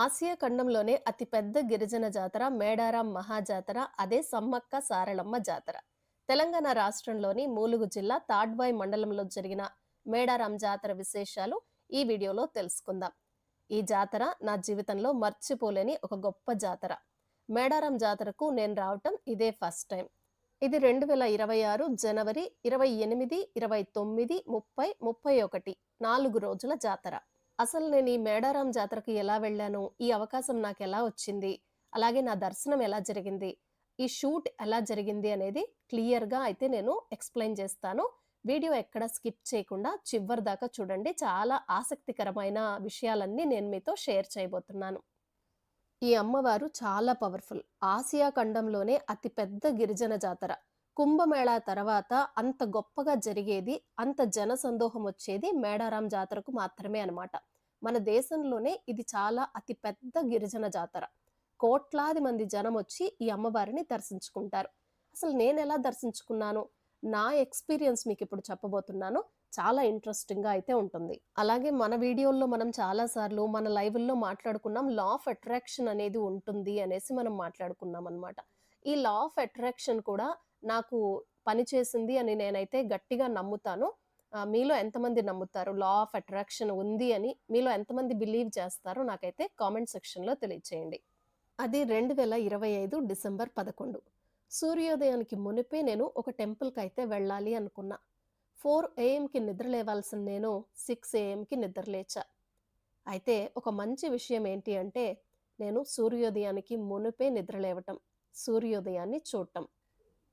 Asia ఖండంలోనే అతిపెద్ద గిరిజన జాతర మేడారం మహాజాతర అదే సమ్మక్క సారళమ్మ జాతర. తెలంగాణ రాష్ట్రంలోని మూలుగు జిల్లా తాడ్వాయ్ మండలంలో జరిగిన మేడారం జాతర విశేషాలు ఈ వీడియోలో తెలుసుకుందాం. ఈ జాతర నా జీవితంలో మర్చిపోలేని ఒక గొప్ప జాతర. మేడారం జాతరకు నేను రావటం ఇదే ఫస్ట్ టైం. ఇది రెండు వేల ఇరవై ఆరు జనవరి ఇరవై ఎనిమిది ఇరవై తొమ్మిది ముప్పై ముప్పై ఒకటి నాలుగు రోజుల జాతర. అసలు నేను ఈ మేడారాం జాతరకు ఎలా వెళ్ళాను? ఈ అవకాశం నాకు ఎలా వచ్చింది? అలాగే నా దర్శనం ఎలా జరిగింది? ఈ షూట్ ఎలా జరిగింది అనేది క్లియర్గా అయితే నేను ఎక్స్ప్లెయిన్ చేస్తాను. వీడియో ఎక్కడ స్కిప్ చేయకుండా చివరి దాకా చూడండి. చాలా ఆసక్తికరమైన విషయాలన్నీ నేను మీతో షేర్ చేయబోతున్నాను. ఈ అమ్మవారు చాలా పవర్ఫుల్. ఆసియా ఖండంలోనే అతిపెద్ద గిరిజన జాతర. కుంభమేళా తర్వాత అంత గొప్పగా జరిగేది అంత జనసందోహం వచ్చేది మేడారాం జాతరకు మాత్రమే అనమాట మన దేశంలోనే ఇది చాలా అతిపెద్ద గిరిజన జాతర. కోట్లాది మంది జనం వచ్చి ఈ అమ్మవారిని దర్శించుకుంటారు. అసలు నేను ఎలా దర్శించుకున్నాను? నా ఎక్స్పీరియన్స్ మీకు ఇప్పుడు చెప్పబోతున్నాను. చాలా ఇంట్రెస్టింగ్గా అయితే ఉంటుంది. అలాగే మన వీడియోల్లో మనం చాలాసార్లు మన లైవ్ల్లో మాట్లాడుకున్నాం లా ఆఫ్ అట్రాక్షన్ అనేది ఉంటుంది అనేసి మనం మాట్లాడుకున్నాం అనమాట ఈ లా ఆఫ్ అట్రాక్షన్ కూడా నాకు పనిచేసింది అని నేనైతే గట్టిగా నమ్ముతాను. మీలో ఎంతమంది నమ్ముతారు? లా ఆఫ్ అట్రాక్షన్ ఉంది అని మీలో ఎంతమంది బిలీవ్ చేస్తారో నాకైతే కామెంట్ సెక్షన్లో తెలియచేయండి. అది రెండు వేల ఇరవై ఐదు డిసెంబర్ పదకొండు. సూర్యోదయానికి మునిపే నేను ఒక టెంపుల్కి అయితే వెళ్ళాలి అనుకున్నా. ఫోర్ ఏఎంకి నిద్రలేవాల్సిన నేను సిక్స్ ఏఎంకి నిద్రలేచా అయితే ఒక మంచి విషయం ఏంటి అంటే నేను సూర్యోదయానికి మునిపే నిద్ర లేవటం సూర్యోదయాన్ని చూడటం.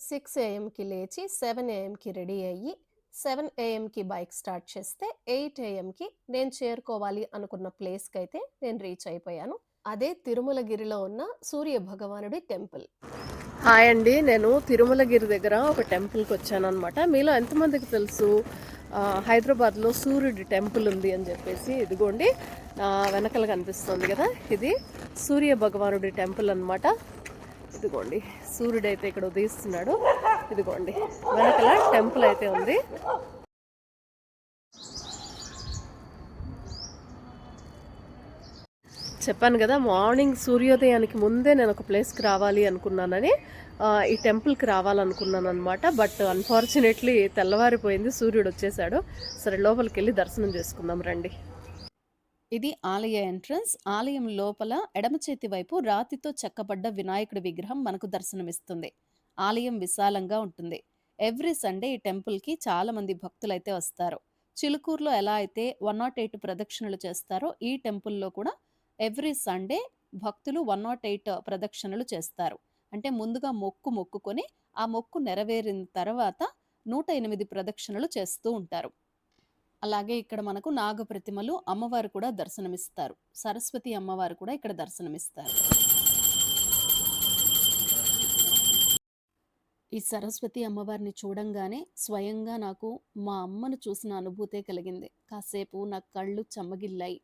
సిక్స్ ఏఎంకి లేచి సెవెన్ ఏఎంకి రెడీ అయ్యి సెవెన్ ఏఎంకి బైక్ స్టార్ట్ చేస్తే ఎయిట్ ఏఎంకి నేను చేరుకోవాలి అనుకున్న ప్లేస్కి అయితే నేను రీచ్ అయిపోయాను. అదే తిరుమలగిరిలో ఉన్న సూర్య భగవానుడి టెంపుల్. హాయ్ అండి నేను తిరుమలగిరి దగ్గర ఒక టెంపుల్కి వచ్చాను అనమాట మీలో ఎంతమందికి తెలుసు? హైదరాబాద్లో సూర్యుడి టెంపుల్ ఉంది అని చెప్పేసి ఇదిగోండి. వెనకలు కనిపిస్తుంది కదా ఇది సూర్య భగవానుడి టెంపుల్ అన్నమాట. ఇదిగోండి సూర్యుడు అయితే ఇక్కడ ఉదయిస్తున్నాడు. ఇదిగోండి. వెనకాల టెంపుల్ అయితే ఉంది. చెప్పాను కదా మార్నింగ్ సూర్యోదయానికి ముందే నేను ఒక ప్లేస్కి రావాలి అనుకున్నానని ఈ టెంపుల్కి రావాలనుకున్నాను అనమాట బట్ అన్ఫార్చునేట్లీ తెల్లవారిపోయింది సూర్యుడు వచ్చేసాడు. సరే లోపలికి వెళ్ళి దర్శనం చేసుకుందాం రండి. ఇది ఆలయ ఎంట్రన్స్. ఆలయం లోపల ఎడమ చేతి వైపు రాతితో చెక్కబడ్డ వినాయకుడి విగ్రహం మనకు దర్శనమిస్తుంది. ఆలయం విశాలంగా ఉంటుంది. ఎవ్రీ సండే ఈ టెంపుల్కి చాలా మంది భక్తులు అయితే వస్తారు. చిలుకూరులో ఎలా అయితే వన్ నాట్ ఎయిట్ ప్రదక్షిణలు చేస్తారో ఈ టెంపుల్లో కూడా ఎవ్రీ సండే భక్తులు వన్ నాట్ ఎయిట్ ప్రదక్షిణలు చేస్తారు. అంటే ముందుగా మొక్కు మొక్కుకొని ఆ మొక్కు నెరవేరిన తర్వాత నూట ఎనిమిది ప్రదక్షిణలు చేస్తూ ఉంటారు. అలాగే ఇక్కడ మనకు నాగ ప్రతిమలు అమ్మవారు కూడా దర్శనమిస్తారు. సరస్వతి అమ్మవారు కూడా ఇక్కడ దర్శనమిస్తారు. ఈ సరస్వతి అమ్మవారిని చూడంగానే స్వయంగా నాకు మా అమ్మను చూసిన అనుభూతే కలిగింది. కాసేపు నా కళ్ళు చెమ్మగిల్లాయి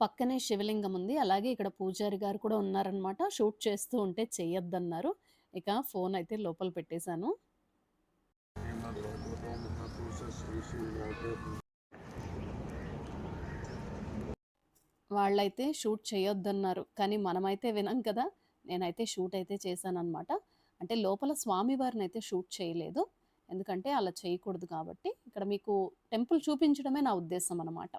పక్కనే శివలింగం ఉంది. అలాగే ఇక్కడ పూజారి గారు కూడా ఉన్నారనమాట షూట్ చేస్తూ ఉంటే చెయ్యొద్దన్నారు. ఇక ఫోన్ అయితే లోపల పెట్టేశాను. వాళ్ళైతే షూట్ చేయొద్దన్నారు కానీ మనమైతే వినం కదా. నేనైతే షూట్ అయితే చేశానన్నమాట. అంటే లోపల స్వామివారిని అయితే షూట్ చేయలేదు. ఎందుకంటే అలా చేయకూడదు కాబట్టి ఇక్కడ మీకు టెంపుల్ చూపించడమే నా ఉద్దేశం అనమాట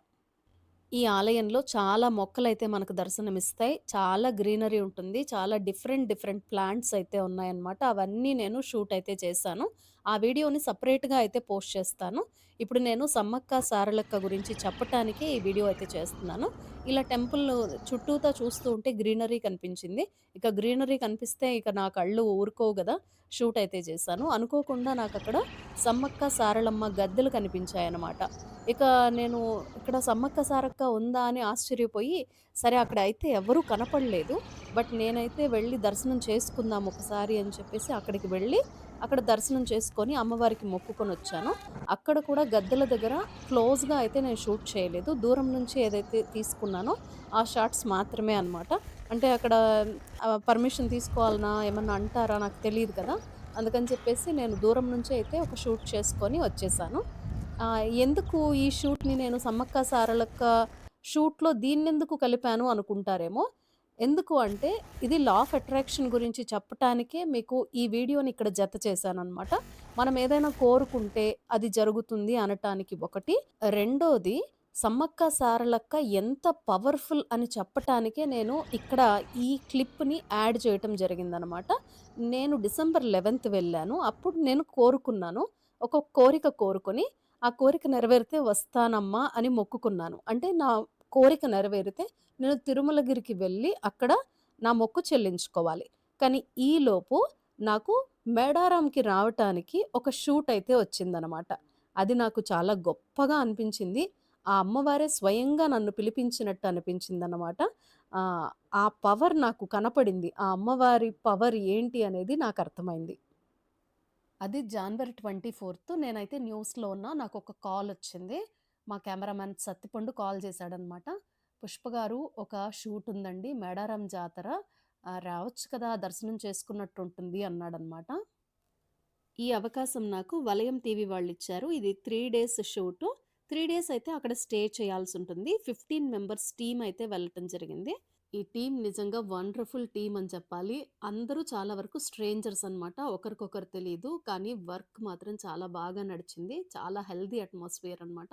ఈ ఆలయంలో చాలా మొక్కలు అయితే మనకు దర్శనమిస్తాయి. చాలా గ్రీనరీ ఉంటుంది. చాలా డిఫరెంట్ డిఫరెంట్ ప్లాంట్స్ అయితే ఉన్నాయన్నమాట. అవన్నీ నేను షూట్ అయితే చేశాను. ఆ వీడియోని సపరేట్గా అయితే పోస్ట్ చేస్తాను. ఇప్పుడు నేను సమ్మక్క సారలక్క గురించి చెప్పటానికి ఈ వీడియో అయితే చేస్తున్నాను. ఇలా టెంపుల్ చుట్టూతా చూస్తూ ఉంటే గ్రీనరీ కనిపించింది. ఇక గ్రీనరీ కనిపిస్తే ఇక నా కళ్ళు ఊరుకోవు కదా షూట్ అయితే చేశాను. అనుకోకుండా నాకు అక్కడ సమ్మక్క సారలమ్మ గద్దెలు కనిపించాయన్నమాట. ఇక నేను ఇక్కడ సమ్మక్క సారక్క ఉందా అని ఆశ్చర్యపోయి సరే అక్కడ అయితే ఎవరూ కనపడలేదు. బట్ నేనైతే వెళ్ళి దర్శనం చేసుకుందాం ఒకసారి అని చెప్పేసి అక్కడికి వెళ్ళి అక్కడ దర్శనం చేసుకొని అమ్మవారికి మొక్కుకొని వచ్చాను. అక్కడ కూడా గద్దెల దగ్గర క్లోజ్గా అయితే నేను షూట్ చేయలేదు. దూరం నుంచి ఏదైతే తీసుకున్నానో ఆ షార్ట్స్ మాత్రమే అన్నమాట. అంటే అక్కడ పర్మిషన్ తీసుకోవాలనా ఏమన్నా అంటారా నాకు తెలియదు కదా. అందుకని చెప్పేసి నేను దూరం నుంచి అయితే ఒక షూట్ చేసుకొని వచ్చేసాను. ఎందుకు ఈ షూట్ని నేను సమ్మక్క సారలక్క షూట్‌లో దీన్నెందుకు కలిపాను అనుకుంటారేమో. ఎందుకు అంటే ఇది లా ఆఫ్ అట్రాక్షన్ గురించి చెప్పటానికే మీకు ఈ వీడియోని ఇక్కడ జత చేశానమాట మనం ఏదైనా కోరుకుంటే అది జరుగుతుంది అనటానికి ఒకటి. రెండోది సమ్మక్క సారలక్క ఎంత పవర్‌ఫుల్ అని చెప్పటానికే నేను ఇక్కడ ఈ క్లిప్‌ని యాడ్ చేయటం జరిగిందనమాట. నేను డిసెంబర్ 11థ్ వెళ్ళాను. అప్పుడు నేను కోరుకున్నాను. ఒక కోరిక కోరుకొని, ఆ కోరిక నెరవేరితే వస్తానమ్మా అని మొక్కుకున్నాను. అంటే నా కోరిక నెరవేరితే నేను తిరుమలగిరికి వెళ్ళి అక్కడ నా మొక్కు చెల్లించుకోవాలి. కానీ ఈలోపు నాకు మేడారాంకి రావటానికి ఒక షూట్ అయితే వచ్చిందనమాట. అది నాకు చాలా గొప్పగా అనిపించింది. ఆ అమ్మవారే స్వయంగా నన్ను పిలిపించినట్టు అనిపించిందనమాట. అనమాట ఆ పవర్ నాకు కనపడింది. ఆ అమ్మవారి పవర్ ఏంటి అనేది నాకు అర్థమైంది అది జానవరి ట్వంటీ ఫోర్త్ నేనైతే న్యూస్‌లో ఉన్నా. కాల్ వచ్చింది మా కెమెరామెన్ సత్తిపండు కాల్ చేశాడనమాట. "పుష్ప గారు ఒక షూట్ ఉందండి. మేడారం జాతర. రావచ్చు కదా! దర్శనం చేసుకున్నట్టుంటుంది" అన్నాడనమాట. ఈ అవకాశం నాకు వలయం టీవీ వాళ్ళు ఇచ్చారు ఇది three days shoot. Three days అయితే అక్కడ స్టే చేయాల్సి ఉంటుంది ఫిఫ్టీన్ మెంబర్స్ టీమ్ అయితే వెళ్ళటం జరిగింది. ఈ టీం నిజంగా వండర్‌ఫుల్ టీం అని చెప్పాలి. అందరూ చాలా వరకు స్ట్రేంజర్స్ అనమాట. ఒకరికొకరు తెలియదు కానీ వర్క్ మాత్రం చాలా బాగా నడిచింది. చాలా హెల్దీ అట్మాస్ఫియర్ అనమాట.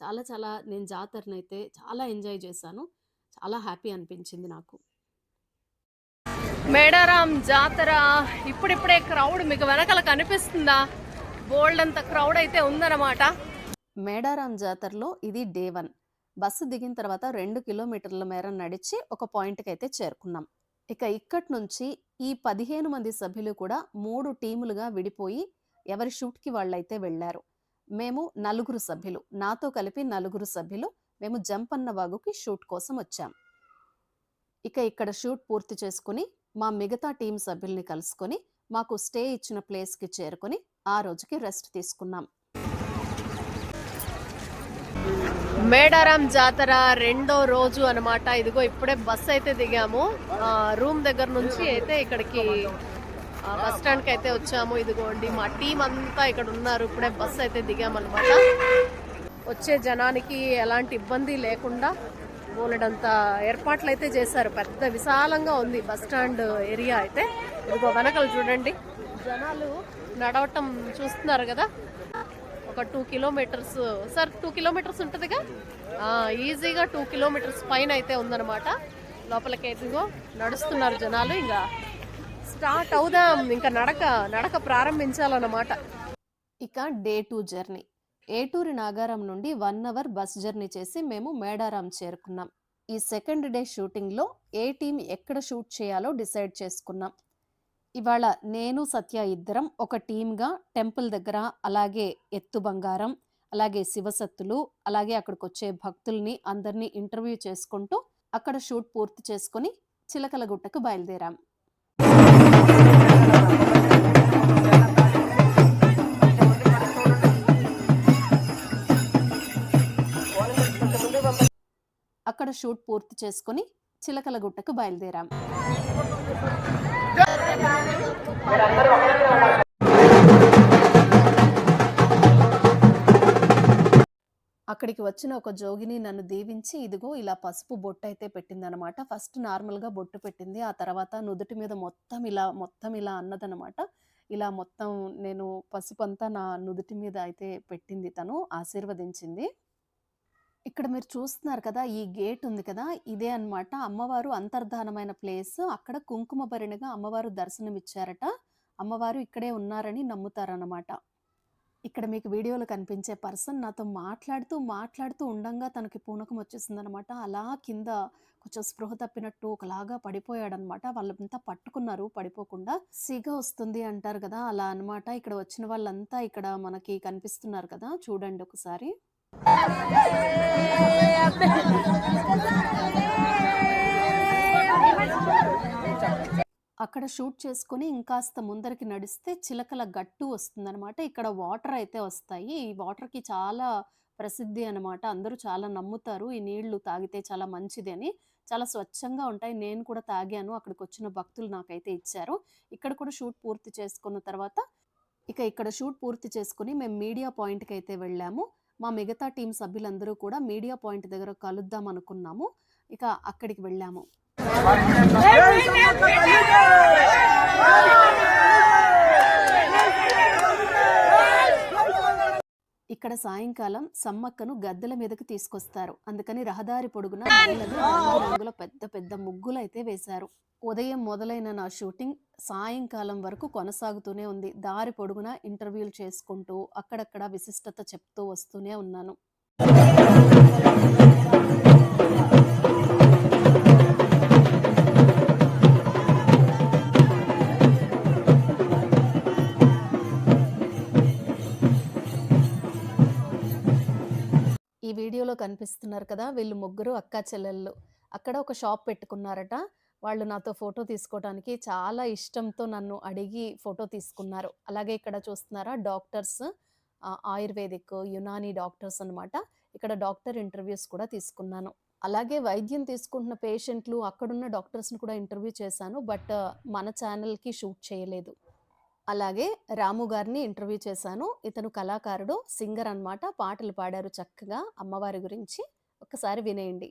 చాలా చాలా నేను జాతరనైతే చాలా ఎంజాయ్ చేశాను. చాలా హ్యాపీ అనిపించింది నాకు. మేడారం జాతర ఇప్పుడిప్పుడే క్రౌడ్ మీకు వెనకాల కనిపిస్తుందా? బోలెడంత క్రౌడ్ అయితే ఉందన్నమాట. మేడారం జాతరలో ఇది డే 1. బస్సు దిగిన తర్వాత 2 కిలోమీటర్ల మేర నడిచి ఒక పాయింట్‌కైతే చేరుకున్నాం. ఇక ఇక్కడి నుంచి ఈ 15 మంది సభ్యులు కూడా 3 టీములుగా విడిపోయి ఎవరి షూట్‌కి వాళ్ళైతే వెళ్ళారు. మేము నలుగురు సభ్యులు. నాతో కలిపి నలుగురు సభ్యులు. మేము జంపన్న వాగుకి షూట్ కోసం వచ్చాం. ఇక ఇక్కడ షూట్ పూర్తి చేసుకుని మా మిగతా టీం సభ్యుల్ని కలుసుకొని మాకు స్టే ఇచ్చిన ప్లేస్‌కి చేరుకొని ఆ రోజుకి రెస్ట్ తీసుకున్నాం. మేడారం జాతర రెండో రోజు అనమాట ఇదిగో ఇప్పుడే బస్ అయితే దిగాము. రూమ్ దగ్గర నుంచి అయితే ఇక్కడికి బస్ స్టాండ్‌కి అయితే వచ్చాము. ఇదిగోండి మా టీం అంతా ఇక్కడ ఉన్నారు. ఇప్పుడే బస్సు అయితే దిగామన్నమాట. వచ్చే జనానికి ఎలాంటి ఇబ్బంది లేకుండా బోలెడంత ఏర్పాట్లు అయితే చేశారు. పెద్ద విశాలంగా ఉంది బస్ స్టాండ్ ఏరియా అయితే. ఇదిగో వెనకాల చూడండి. జనాలు నడవటం చూస్తున్నారు కదా! ఒక two kilometres sir two kilometres ఉంటుందిగా ఈజీగా టూ కిలోమీటర్స్ పైన అయితే ఉందన్నమాట. లోపలికి ఇదిగో నడుస్తున్నారు జనాలు. ఇంకా స్టార్ట్ అవుదాం. ఇంకా నడక నడక ప్రారంభించాలన్నమాట. ఇక day two journey. Eturi Nagaram నుండి వన్ అవర్ బస్ జర్నీ చేసి మేము మేడారం చేరుకున్నాం. ఈ సెకండ్ డే షూటింగ్‌లో ఏ టీం ఎక్కడ షూట్ చేయాలో డిసైడ్ చేసుకున్నాం. ఇవాళ నేను, సత్య ఇద్దరం ఒక టీమ్‌గా టెంపుల్ దగ్గర, అలాగే ఎత్తు బంగారం, అలాగే శివసత్తులు, అలాగే అక్కడికొచ్చే భక్తుల్ని అందరినీ ఇంటర్వ్యూ చేసుకుంటూ అక్కడ షూట్ పూర్తి చేసుకుని చిలకలగుట్టకు బయలుదేరాం. అక్కడ షూట్ పూర్తి చేసుకొని చిలకలగుట్టకు బయలుదేరాం. అక్కడికి వచ్చిన ఒక జోగిని నన్ను దీవించి ఇదిగో ఇలా పసుపు బొట్టు అయితే పెట్టిందనమాట. ఫస్ట్ నార్మల్‌గా బొట్టు పెట్టింది. ఆ తర్వాత నుదుటి మీద మొత్తం ఇలా మొత్తం ఇలా అన్నదనమాట. ఇలా మొత్తం నేను పసుపు అంతా నా నుదుటి మీద అయితే పెట్టింది తను. ఆశీర్వదించింది. ఇక్కడ మీరు చూస్తున్నారు కదా! ఈ గేట్ ఉంది కదా! ఇదే అన్నమాట అమ్మవారు అంతర్ధానమైన ప్లేస్. అక్కడ కుంకుమ భరిణిగా అమ్మవారు దర్శనమిచ్చారట. అమ్మవారు ఇక్కడే ఉన్నారని నమ్ముతారనమాట. ఇక్కడ మీకు వీడియోలో కనిపించే పర్సన్ నాతో మాట్లాడుతూ, మాట్లాడుతూ ఉండంగా తనకి పూనకం వచ్చేసిందనమాట. అలా కింద కొంచెం స్పృహ తప్పినట్టు ఒకలాగా పడిపోయాడనమాట. వాళ్ళంతా పట్టుకున్నారు పడిపోకుండా. సిగ వస్తుంది అంటారు కదా! అలా అన్నమాట. ఇక్కడ వచ్చిన వాళ్ళంతా ఇక్కడ మనకి కనిపిస్తున్నారు కదా! చూడండి ఒకసారి. అక్కడ షూట్ చేసుకొని ఇంకాస్త ముందరికి నడిస్తే చిలకల గట్టు వస్తుందనమాట. ఇక్కడ వాటర్ అయితే వస్తాయి. ఈ వాటర్‌కి చాలా ప్రసిద్ధి అనమాట. అందరూ చాలా నమ్ముతారు. ఈ నీళ్ళు తాగితే చాలా మంచిది అని. చాలా స్వచ్ఛంగా ఉంటాయి. నేను కూడా తాగాను. అక్కడికి వచ్చిన భక్తులు నాకైతే ఇచ్చారు. ఇక్కడ కూడా షూట్ పూర్తి చేసుకున్న తర్వాత ఇక ఇక్కడ షూట్ పూర్తి చేసుకుని మేము మీడియా పాయింట్కి అయితే వెళ్ళాము. మా మిగతా టీం సభ్యులందరూ కూడా మీడియా పాయింట్ దగ్గర కలుద్దాం అనుకున్నాము ఇక అక్కడికి వెళ్ళాము ఇక్కడ సాయంకాలం సమ్మక్కను గద్దెల మీదకి తీసుకొస్తారు. అందుకని రహదారి పొడుగున రంగురంగుల పెద్ద పెద్ద ముగ్గులు అయితే వేశారు. ఉదయం మొదలైన నా షూటింగ్ సాయంకాలం వరకు కొనసాగుతూనే ఉంది. దారి పొడుగున ఇంటర్వ్యూలు చేసుకుంటూ అక్కడక్కడ విశిష్టత చెప్తూ వస్తూనే ఉన్నాను. కనిపిస్తున్నారు కదా! వీళ్ళు ముగ్గురు అక్కా చెల్లెళ్ళు. అక్కడ ఒక షాప్ పెట్టుకున్నారట. వాళ్ళు నాతో ఫోటో తీసుకోవడానికి చాలా ఇష్టంతో నన్ను అడిగి ఫోటో తీసుకున్నారు. అలాగే ఇక్కడ చూస్తున్నారా డాక్టర్స్ ఆయుర్వేదిక్ యునాని డాక్టర్స్ అన్నమాట. ఇక్కడ డాక్టర్ ఇంటర్వ్యూస్ కూడా తీసుకున్నాను. అలాగే వైద్యం తీసుకుంటున్న పేషెంట్లు అక్కడున్న డాక్టర్స్ని కూడా ఇంటర్వ్యూ చేశాను. బట్ మన ఛానల్కి షూట్ చేయలేదు. అలాగే రాము గారిని ఇంటర్వ్యూ చేశాను. ఇతను కళాకారుడు సింగర్ అన్నమాట. పాటలు పాడారు చక్కగా. అమ్మవారి గురించి ఒకసారి వినేయండి.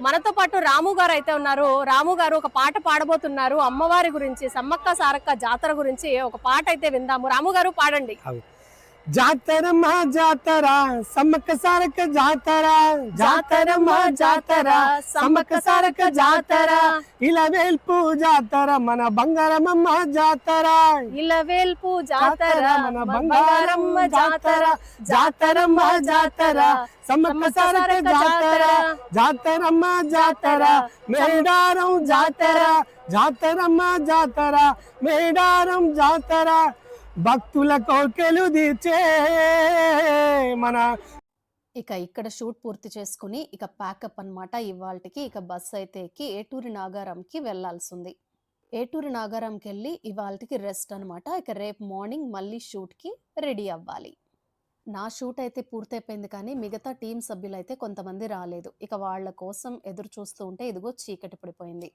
మనతో పాటు రాము గారు అయితే ఉన్నారు. రాము గారు ఒక పాట పాడబోతున్నారు. అమ్మవారి గురించి సమ్మక్క సారక్క జాతర గురించి ఒక పాట అయితే విందాము. రాము గారు పాడండి. జాతర మా జాతర సమ్మక్క సారక్క జాతర జాతర మా జాతర సమ్మక్క సారక్క జాతర ఇలా వేల్పు జాతర మన బంగారమమ్మ జాతర ఇలవేల్పు జాతర మన మన బంగారమ్మ జాతర జాతరమ్మ జాతర సమ్మక్క సారక్క జాతర జాతరమ్మ జాతర మేడారం జాతర జాతరమ్మ జాతర మేడారం జాతర భక్తుల కోర్కెలు తీర్చే మన ఇక ఇక్కడ షూట్ పూర్తి చేసుకుని ఇక ప్యాకప్ అన్నమాట. ఇవాళకి ఇక బస్ అయితే ఎక్కి ఏటూరి నాగారంకి వెళ్ళాల్సి ఉంది ఏటూరి నాగారంకి వెళ్ళి ఇవాళకి రెస్ట్ అన్నమాట. ఇక రేపు మార్నింగ్ మళ్ళీ షూట్కి రెడీ అవ్వాలి. నా షూట్ అయితే పూర్తయిపోయింది కానీ మిగతా టీం సభ్యులు అయితే కొంతమంది రాలేదు. ఇక వాళ్ళ కోసం ఎదురు చూస్తూ ఉంటే ఇదిగో చీకటి పడిపోయింది.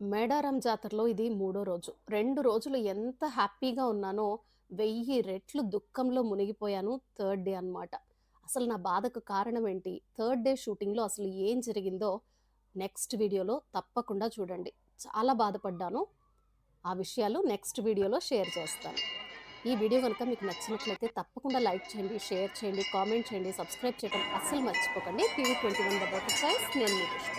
మేడారం జాతరలో ఇది మూడో రోజు. రెండు రోజులు ఎంత హ్యాపీగా ఉన్నానో వెయ్యి రెట్లు దుఃఖంలో మునిగిపోయాను థర్డ్ డే అన్నమాట. అసలు నా బాధకు కారణం ఏంటి? థర్డ్ డే షూటింగ్లో అసలు ఏం జరిగిందో నెక్స్ట్ వీడియోలో తప్పకుండా చూడండి. చాలా బాధపడ్డాను. ఆ విషయాలు నెక్స్ట్ వీడియోలో షేర్ చేస్తాను. ఈ వీడియో కనుక మీకు నచ్చినట్లయితే తప్పకుండా లైక్ చేయండి షేర్ చేయండి కామెంట్ చేయండి సబ్స్క్రైబ్ చేయడం అస్సలు మర్చిపోకండి. టీవీ ట్వంటీ వన్ డబల్ నేను మీ పుష్ప.